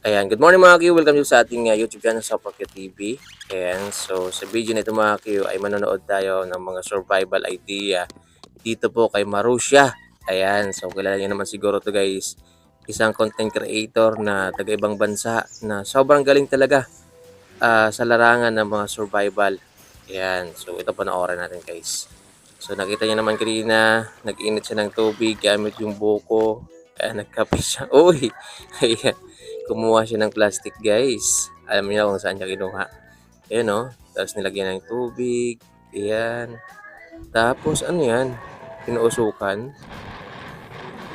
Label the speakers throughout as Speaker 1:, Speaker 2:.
Speaker 1: Ayan, good morning mga Q. Welcome sa ating uh, YouTube channel sa Pakyo TV. Ayan, so sa video nito mga Q ay manonood tayo ng mga survival idea dito po kay Marusha. Ayan, so kilala niyo naman siguro to guys. Isang content creator na taga ibang bansa na sobrang galing talaga ah, sa larangan ng mga survival. Ayan, so ito panoorin natin guys. So nakita niyo naman kanina, nag-init siya ng tubig gamit yung buko. Ayan, nagkape siya. Uy! Ayan kumuha siya ng plastic guys. Alam niyo kung saan niya kinuha. Ayan o. Tapos nilagyan ng tubig. Ayan. Tapos ano yan? Pinuusukan.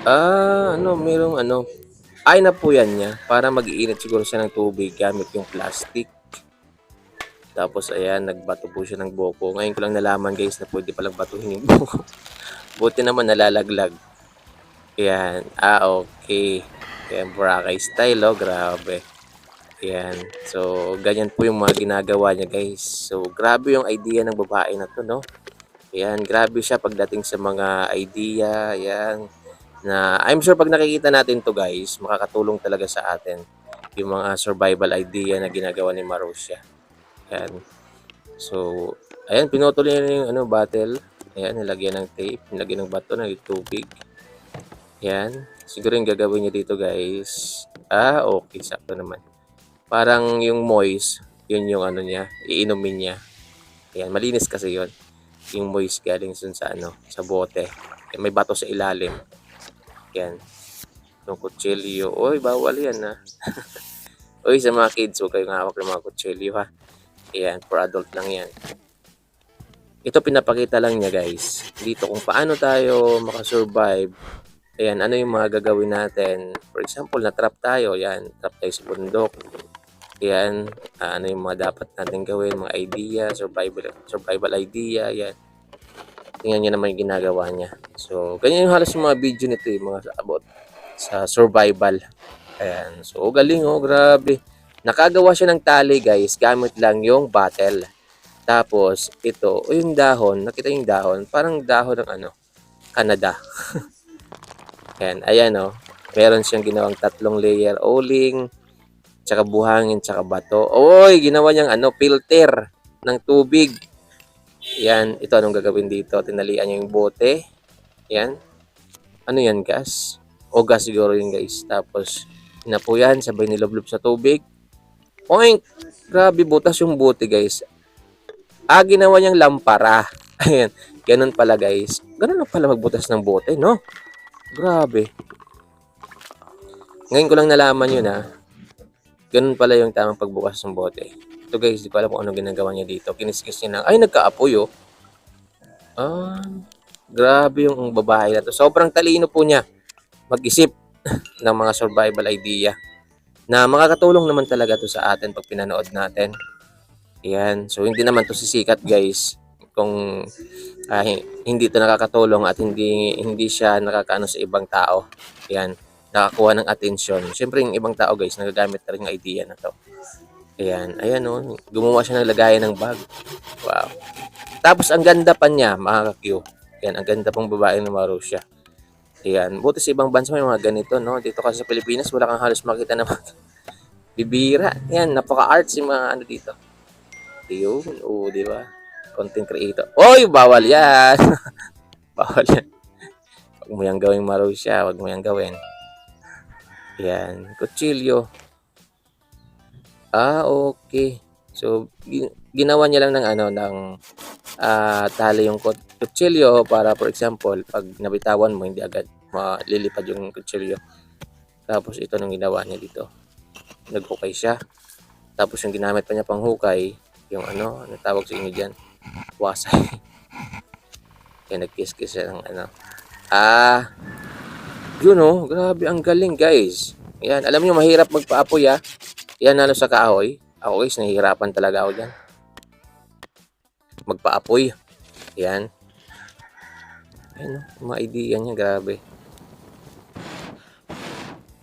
Speaker 1: Ah, ano, merong ano. Ay na po yan niya. Para mag-iinit siguro siya ng tubig gamit yung plastic. Tapos ayan, nagbato po siya ng boko. Ngayon ko lang nalaman guys na pwede palang batuhin yung boko. Buti naman nalalaglag. Ayan. Ah, okay. Ayan, Boracay style, oh. Grabe. Ayan. So, ganyan po yung mga ginagawa niya, guys. So, grabe yung idea ng babae na to, no? Ayan, grabe siya pagdating sa mga idea. Ayan. Na, I'm sure pag nakikita natin to, guys, makakatulong talaga sa atin yung mga survival idea na ginagawa ni Marusha. Ayan. So, ayan, pinutol niya yung ano, battle. Ayan, nilagyan ng tape, nilagyan ng bato, ng tubig. Ayan. Siguro yung gagawin niya dito guys. Ah, okay. Sakto naman. Parang yung moist, yun yung ano niya, iinumin niya. Ayan, malinis kasi yun. Yung moist galing sun sa ano, sa bote. Ayan, may bato sa ilalim. Ayan. Yung kutsilyo. Uy, bawal yan ha. Uy, sa mga kids, huwag kayong hawak ng mga kutsilyo ha. Ayan, for adult lang yan. Ito pinapakita lang niya guys. Dito kung paano tayo makasurvive Ayan, ano yung mga gagawin natin? For example, na-trap tayo. Yan, trap tayo sa bundok. Ayan, ah, ano yung mga dapat natin gawin, mga idea, survival, survival idea, yan. Tingnan niyo naman yung ginagawa niya. So, ganyan yung halos yung mga video nito, eh, mga about sa survival. Ayan, so galing oh, grabe. Nakagawa siya ng tali guys, gamit lang yung bottle. Tapos, ito, o yung dahon, nakita yung dahon, parang dahon ng ano, Canada. Ayan, ayan oh. Meron siyang ginawang tatlong layer oling, tsaka buhangin, tsaka bato. Oy, ginawa niyang ano, filter ng tubig. Yan, ito anong gagawin dito? Tinalian niya yung bote. Yan. Ano yan, gas? O gas siguro yun, guys. Tapos, inapo yan, sabay niloblob sa tubig. Oink! Grabe, butas yung bote, guys. Ah, ginawa niyang lampara. Ayan, ganun pala, guys. Ganun na pala magbutas ng bote, no? Grabe. Ngayon ko lang nalaman yun ha. Ganun pala yung tamang pagbukas ng bote. Ito guys, di ko alam kung ano ginagawa niya dito. Kiniskis niya na, ay nagkaapoy oh. Ah, grabe yung babae na to. Sobrang talino po niya mag-isip ng mga survival idea na makakatulong naman talaga to sa atin pag pinanood natin. Ayan. So, hindi naman to sisikat guys kung hi- hindi to nakakatulong at hindi hindi siya nakakaano sa ibang tao. Ayan, nakakuha ng atensyon. Siyempre yung ibang tao guys, nagagamit na rin yung idea na to. Ayan, ayan oh, gumawa siya ng lagayan ng bag. Wow. Tapos ang ganda pa niya, mga ka-Q. Ayan, ang ganda pang babae ng Marusha. Ayan, buti sa ibang bansa may mga ganito, no? Dito kasi sa Pilipinas, wala kang halos makita na mga bibira. Ayan, napaka-arts yung mga ano dito. Yun, oo, di ba? Content creator. Oy, bawal yan. bawal yan. Huwag mo yan gawin Marusha. Huwag mo yan gawin. Yan. Kutsilyo. Ah, okay. So, gi- ginawa niya lang ng ano, ng ah, tali yung kut- kutsilyo para for example, pag nabitawan mo, hindi agad malilipad yung kutsilyo. Tapos ito nung ginawa niya dito. Naghukay siya. Tapos yung ginamit pa niya pang hukay, yung ano, ano tawag sa inyo dyan? Wasay. Kaya nagkiss-kiss siya ng ano. Ah, yun oh, grabe ang galing guys. Yan, alam niyo mahirap magpaapoy ah. Yan ano sa kahoy. Ako guys, nahihirapan talaga ako dyan. Magpaapoy. Yan. Yan oh, mga idea niya, grabe.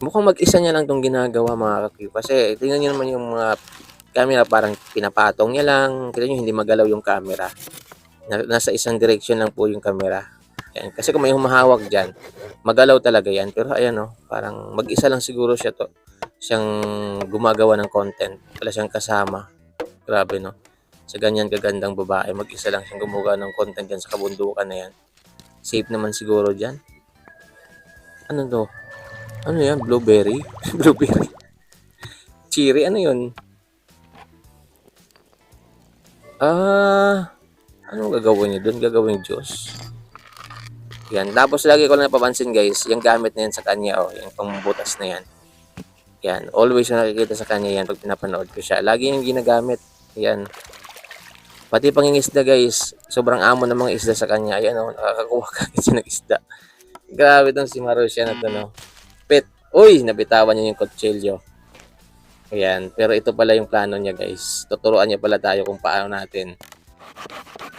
Speaker 1: Mukhang mag-isa niya lang tong ginagawa mga kakyo. Kasi tingnan niyo naman yung mga camera parang pinapatong niya lang. Kita nyo, hindi magalaw yung camera. Na- Nasa isang direction lang po yung camera. Yan. Kasi kung may humahawak dyan, magalaw talaga yan. Pero ayan o, parang mag-isa lang siguro siya to siyang gumagawa ng content. Wala siyang kasama. Grabe, no? Sa ganyan kagandang babae, mag-isa lang siyang gumawa ng content dyan sa kabundukan na yan. Safe naman siguro dyan. Ano to? Ano yan? Blueberry? Blueberry. Cherry, ano yun? Ah, anong gagawin niyo doon? Gagawin Diyos. Yan. Tapos lagi ko lang napapansin guys, yung gamit na yan sa kanya, oh, yung pangbutas na yan. Yan. Always yung nakikita sa kanya yan pag pinapanood ko siya. Lagi yung ginagamit. Yan. Pati pangingisda guys, sobrang amo ng mga isda sa kanya. Ayan oh, nakakakuha kagad siya ng isda. Grabe tong si Marusha na to no. Pet. Uy, nabitawan niya yung kutsilyo. Ayan. Pero ito pala yung plano niya guys. Tuturuan niya pala tayo kung paano natin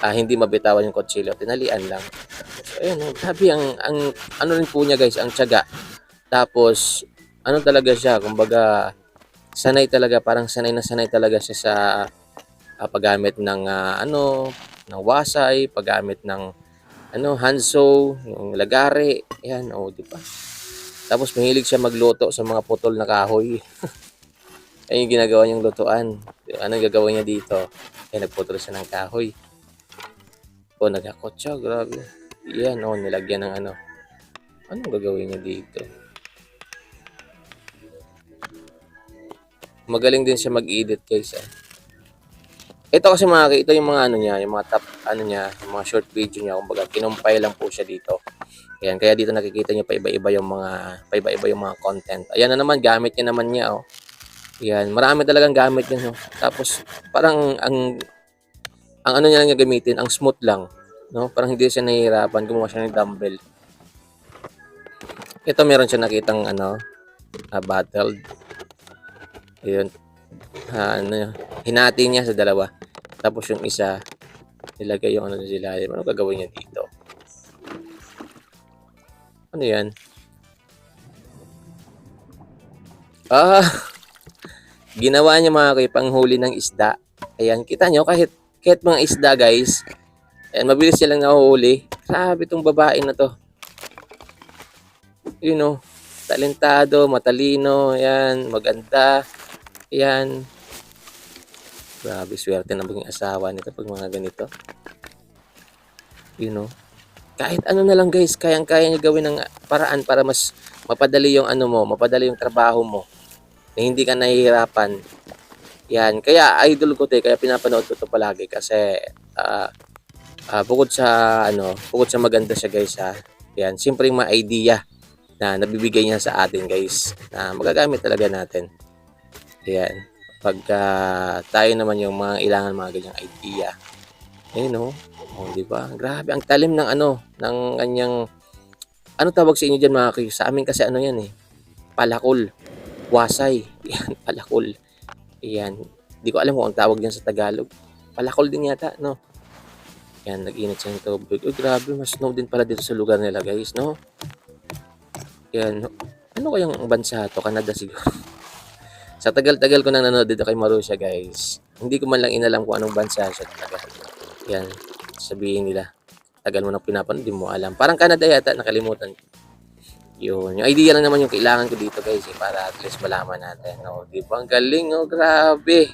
Speaker 1: ah, hindi mabitawan yung kutsilyo. Tinalian lang. So, ayan, oh, grabe ang, ang, ano rin po niya guys, ang tiyaga. Tapos, ano talaga siya, kumbaga, sanay talaga, parang sanay na sanay talaga siya sa ah, paggamit ng, ah, ano, ng wasay, paggamit ng, ano, handsaw, yung lagari, ayan, oh, di ba? Tapos, mahilig siya magluto sa mga putol na kahoy. Ayun yung ginagawa niyang lutuan. Anong gagawin niya dito? Eh, nagputol siya ng kahoy. O, nagakot siya. Grabe. Yan, o, nilagyan ng ano. Anong gagawin niya dito? Magaling din siya mag-edit, guys. Ah. Ito kasi mga, ito yung mga ano niya, yung mga top, ano niya, yung mga short video niya. Kumbaga, kinumpay lang po siya dito. Ayan, kaya dito nakikita niyo pa iba-iba yung mga, pa iba-iba yung mga content. Ayan na naman, gamit niya naman niya, oh. Yan, marami talagang gamit. No? Tapos, parang ang ang ano niya lang niya gamitin, ang smooth lang. No? Parang hindi siya nahihirapan, gumawa siya ng dumbbell. Ito meron siya nakitang ano, uh, battled. Ayun. Ah, ano, hinati niya sa dalawa. Tapos yung isa, nilagay yung ano sa. Ano gagawin niya dito? Ano yan? Ah! ginawa niya mga kay panghuli ng isda. Ayan, kita nyo, kahit, kahit mga isda guys, ayan, mabilis siya lang nahuhuli. Grabe tong babae na to. You know, talentado, matalino, ayan, maganda. Ayan. Grabe, swerte na maging asawa nito pag mga ganito. You know, kahit ano na lang guys, kayang-kaya niya gawin ng paraan para mas mapadali yung ano mo, mapadali yung trabaho mo na hindi ka nahihirapan. Yan. Kaya idol ko 'to, eh, kaya pinapanood ko 'to palagi kasi ah ah, bukod sa ano, bukod sa maganda siya guys ha. Yan, siyempre yung mga idea na nabibigay niya sa atin guys na magagamit talaga natin. Yan. Pagka tayo naman yung mga ilangan mga ganyang idea. Ayun no. Oh, di ba? Grabe ang talim ng ano, ng kanyang ano tawag sa inyo diyan mga kay? Sa amin kasi ano yan eh. Palakol wasay. Yan, palakol. Yan. Hindi ko alam kung ang tawag yan sa Tagalog. Palakol din yata, no? Yan, nag-init siya ng tubig. Oh, grabe, mas snow din pala dito sa lugar nila, guys, no? Yan. Ano kayang bansa to? Canada siguro. sa tagal-tagal ko nang nanonood dito kay Marusha, guys. Hindi ko man lang inalam kung anong bansa siya talaga. Yan. Sabihin nila. Tagal mo nang pinapanood, di mo alam. Parang Canada yata, nakalimutan ko. Yun. Yung idea lang naman yung kailangan ko dito guys eh, para at least malaman natin. No? Di ba? Ang galing, oh, grabe.